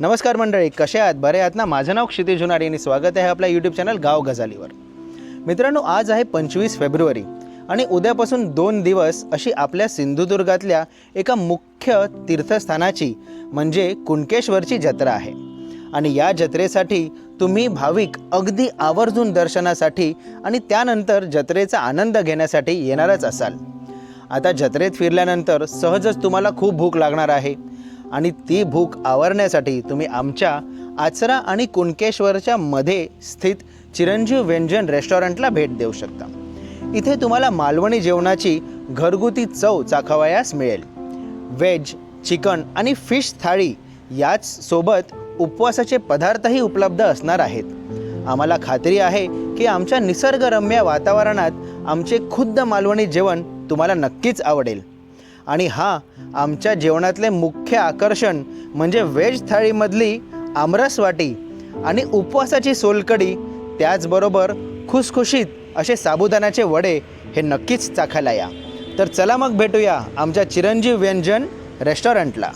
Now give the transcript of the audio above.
नमस्कार मंडळी कसे आहात? बरे आहात ना? माझं नाव क्षितिज जुनारी आणि स्वागत आहे आपल्या यूट्यूब चॅनल गाव गजालीवर मित्रांनो आज आहे पंचवीस फेब्रुवारी आणि उद्यापासून दोन दिवस अशी आपल्या सिंधुदुर्गातल्या एका मुख्य तीर्थस्थानाची म्हणजे कुणकेश्वरची जत्रा आहे. आणि या जत्रेसाठी तुम्ही भाविक अगदी आवर्जून दर्शनासाठी आणि त्यानंतर जत्रेचा आनंद घेण्यासाठी येणारच असाल. आता जत्रेत फिरल्यानंतर सहजच तुम्हाला खूप भूक लागणार आहे. आणि ती भूक आवरण्यासाठी तुम्ही आमच्या आचरा आणि कुणकेश्वरच्या मध्ये स्थित चिरंजीव व्यंजन रेस्टॉरंटला भेट देऊ शकता. इथे तुम्हाला मालवणी जेवणाची घरगुती चव चाखावयास मिळेल. व्हेज चिकन आणि फिश थाळी याच सोबत उपवासाचे पदार्थही उपलब्ध असणार आहेत. आम्हाला खात्री आहे की आमच्या निसर्गरम्य वातावरणात आमचे खुद्द मालवणी जेवण तुम्हाला नक्कीच आवडेल. आणि हा आमच्या जेवणातले मुख्य आकर्षण म्हणजे व्हेज थाळीमधली आमरसवाटी आणि उपवासाची सोलकडी त्याचबरोबर खुसखुशीत असे साबुदाण्याचे वडे हे नक्कीच चाखायला या. तर चला मग भेटूया आमच्या चिरंजीव व्यंजन रेस्टॉरंटला